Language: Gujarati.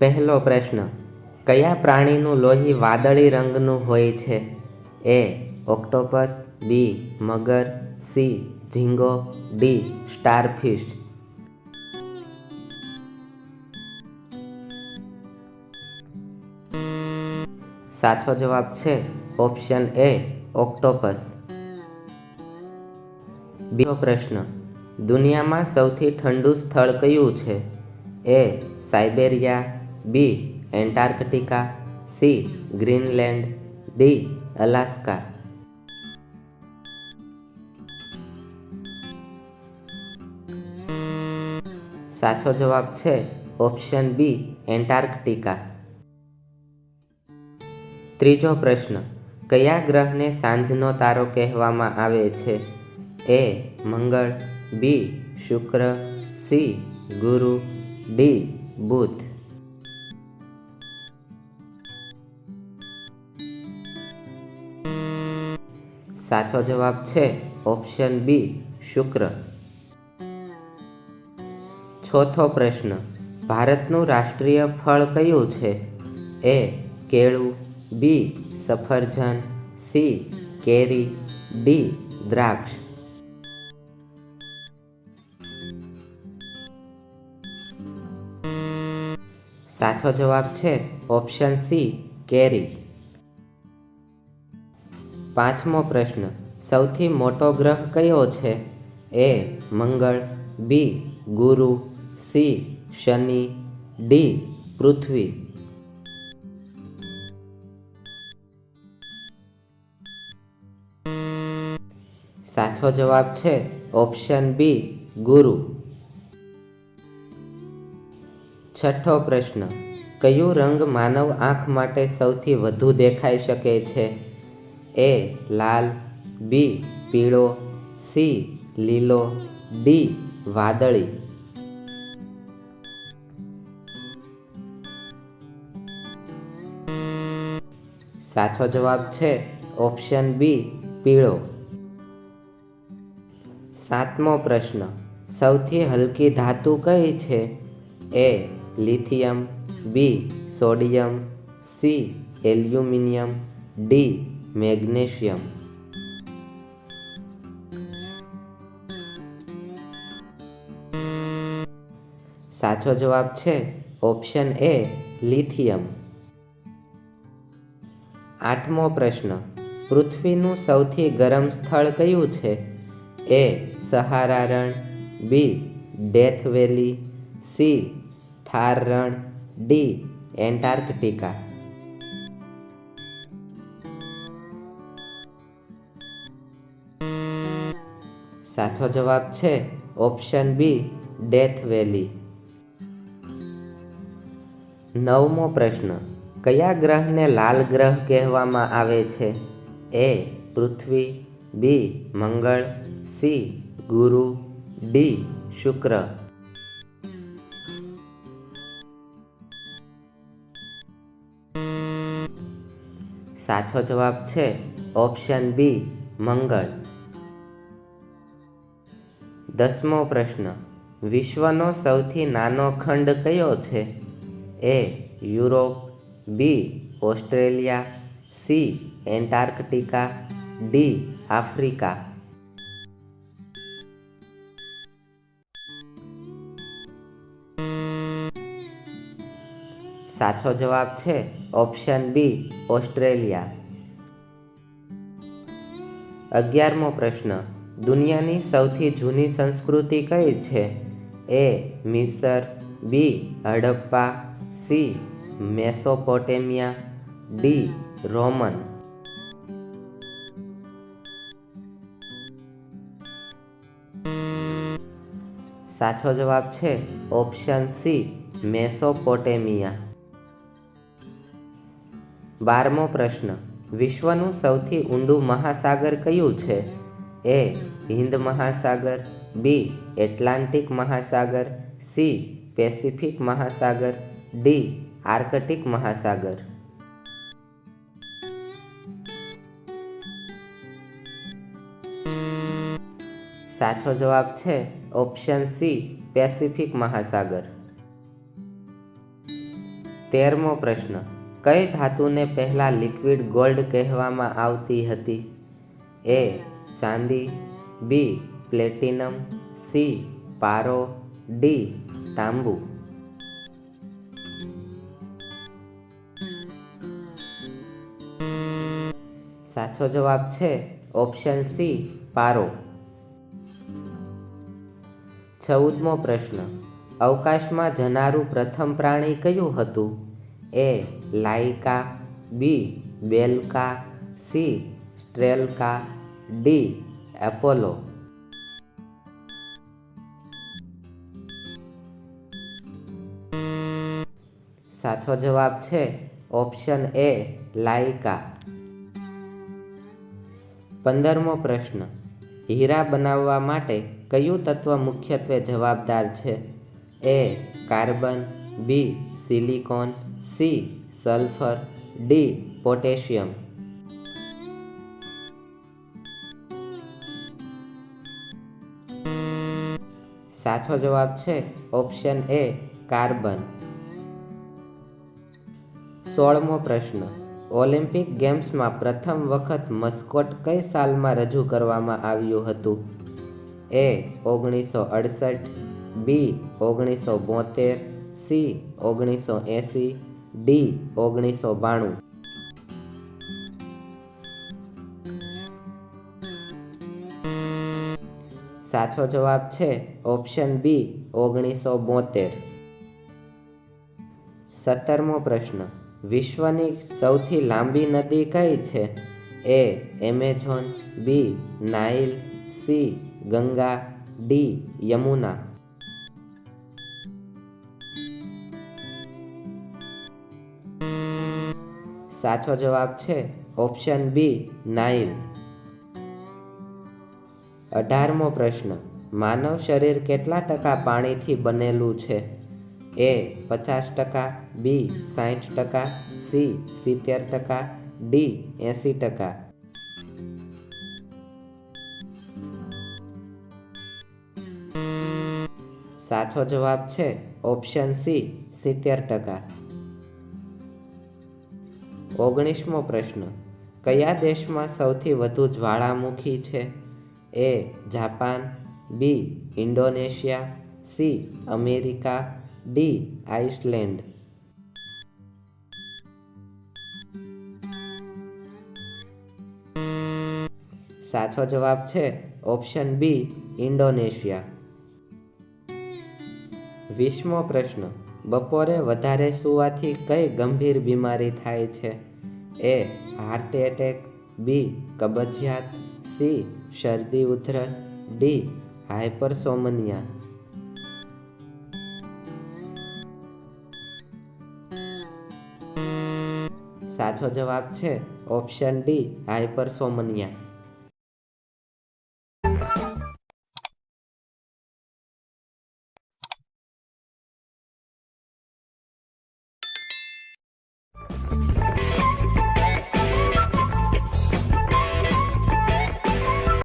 પહેલો પ્રશ્ન, કયા પ્રાણીનું લોહી વાદળી રંગનું હોય છે? એ, ઓક્ટોપસ, બી, મગર, સી, ઝીંગો, ડી, સ્ટારફિશ. સાચો જવાબ છે ઓપ્શન એ, ઓક્ટોપસ. બીજો પ્રશ્ન, દુનિયામાં સૌથી ઠંડુ સ્થળ કયું છે? A, Siberia B Antarctica C Greenland D Alaska સાચો જવાબ છે ઓપ્શન બી એન્ટાર્કટિકા ત્રીજો પ્રશ્ન. કયા ગ્રહને સાંજનો તારો કહેવામાં આવે છે? એ મંગળ બી શુક્ર સી ગુરુ ડી બુધ સાચો જવાબ છે ઓપ્શન બી, શુક્ર. ચોથો પ્રશ્ન, ભારતનું રાષ્ટ્રીય ફળ કયું છે? એ, કેળું, બી, સફરજન, સી, કેરી, ડી, દ્રાક્ષ. સાચો જવાબ છે ઓપ્શન સી, કેરી. પાંચમો પ્રશ્ન, સૌથી મોટો ગ્રહ કયો છે? એ, મંગળ, બી, ગુરુ, સી, શનિ, ડી, પૃથ્વી. સાચો જવાબ છે ઓપ્શન બી, ગુરુ. છઠ્ઠો પ્રશ્ન, કયું રંગ માનવ આંખ માટે સૌથી વધુ દેખાઈ શકે છે? એ લાલ, બી પીળો, સી લીલો, ડી વાદળી. સાચો જવાબ છે ઓપ્શન બી પીળો. સાતમો પ્રશ્ન, સૌથી હલકી ધાતુ કઈ છે? A lithium, B sodium, C aluminium, D magnesium. સાચો જવાબ છે ઓપ્શન એ લિથિયમ. આઠમો પ્રશ્ન, પૃથ્વીનું સૌથી ગરમ સ્થળ કયું છે? A, Sahara Rann, B, Death Valley, C, Thar Rann, D, Antarctica. સાચો જવાબ છે ઓપ્શન બી, ડેથ વેલી. નવમો પ્રશ્ન, કયા ગ્રહને લાલ ગ્રહ કહેવામાં આવે છે? એ, પૃથ્વી, બી, મંગળ, સી, ગુરુ, ડી, શુક્ર. સાચો જવાબ છે ઓપ્શન બી, મંગળ. દસમો પ્રશ્ન. વિશ્વનો સૌથી નાનો ખંડ કયો છે? A, Europe, B, Australia, C, Antarctica, D, Africa. સાચો જવાબ છે ઓપ્શન બી, ઓસ્ટ્રેલિયા. અગિયારમો પ્રશ્ન. દુનિયાની સૌથી જૂની સંસ્કૃતિ કઈ છે? A, મિસર, B, Harappa, C, Mesopotamia, D, Roman. સાચો જવાબ છે ઓપ્શન સી, મેસોપોટેમિયા. બારમો પ્રશ્ન. વિશ્વનું સૌથી ઊંડું મહાસાગર કયું છે? એ હિન્દ મહાસાગર, બી એટલાન્ટિક મહાસાગર, સી પેસિફિક મહાસાગર, ડી આર્કટિક મહાસાગર. સાચો જવાબ છે ઓપ્શન સી પેસિફિક મહાસાગર. તેરમો પ્રશ્ન, કઈ ધાતુને પહેલાં લિક્વિડ ગોલ્ડ કહેવામાં આવતી હતી? એ ચાંદી, બી, પ્લેટિનમ, સી, પારો, ડી, તાંબુ. સાચો જવાબ છે ઓપ્શન સી, પારો. ચૌદમો પ્રશ્ન. અવકાશમાં જનારું પ્રથમ પ્રાણી કયું હતું? A Laika B, Belka, C, Strelka D Apollo સાચો જવાબ છે ઓપ્શન એ લાઇકા પંદરમો પ્રશ્ન. હીરા બનાવવા માટે કયું તત્વ મુખ્યત્વે જવાબદાર છે? A carbon B silicon C sulphur D potassium. સાચો જવાબ છે ઓપ્શન એ કાર્બન. સોળમો પ્રશ્ન. ઓલિમ્પિક ગેમ્સમાં પ્રથમ વખત મસ્કોટ કઈ સાલમાં રજૂ કરવામાં આવ્યું હતું? એ ઓગણીસો અડસઠ, બી ઓગણીસો બોતેર, સી ઓગણીસો એંસી, ડી ઓગણીસો બાણું. સાચો જવાબ છે ઓપ્શન બી, ઓગણીસો બોતેર. સત્તરમો પ્રશ્ન. વિશ્વની સૌથી લાંબી નદી કઈ છે? A, Amazon, B, Nile, C, Ganga, D, Yamuna. સાચો જવાબ છે ઓપ્શન બી, નાઇલ. અઢારમો પ્રશ્ન, માનવ શરીર કેટલા ટકા પાણીથી બનેલું છે? એ, પચાસ ટકા, બી સાઠ ટકા, સી, સિત્તેર ટકા, ડી, એંસી ટકા. સાચો જવાબ છે ઓપ્શન સી, સિત્તેર ટકા. ઓગણીસમો પ્રશ્ન, કયા દેશમાં સૌથી વધુ જ્વાળામુખી છે? A Japan, B Indonesia, C America, D Iceland. સાચો જવાબ છે ઓપ્શન બી ઇન્ડોનેશિયા. વીસમો પ્રશ્ન, બપોરે વધારે સૂવાથી કઈ ગંભીર બીમારી થાય છે? એ હાર્ટ એટેક, બી કબજિયાત સી શરદી ઉધરસ ડી હાઇપરસોમનિયા સાચો જવાબ છે ઓપ્શન ડી હાઇપરસોમનિયા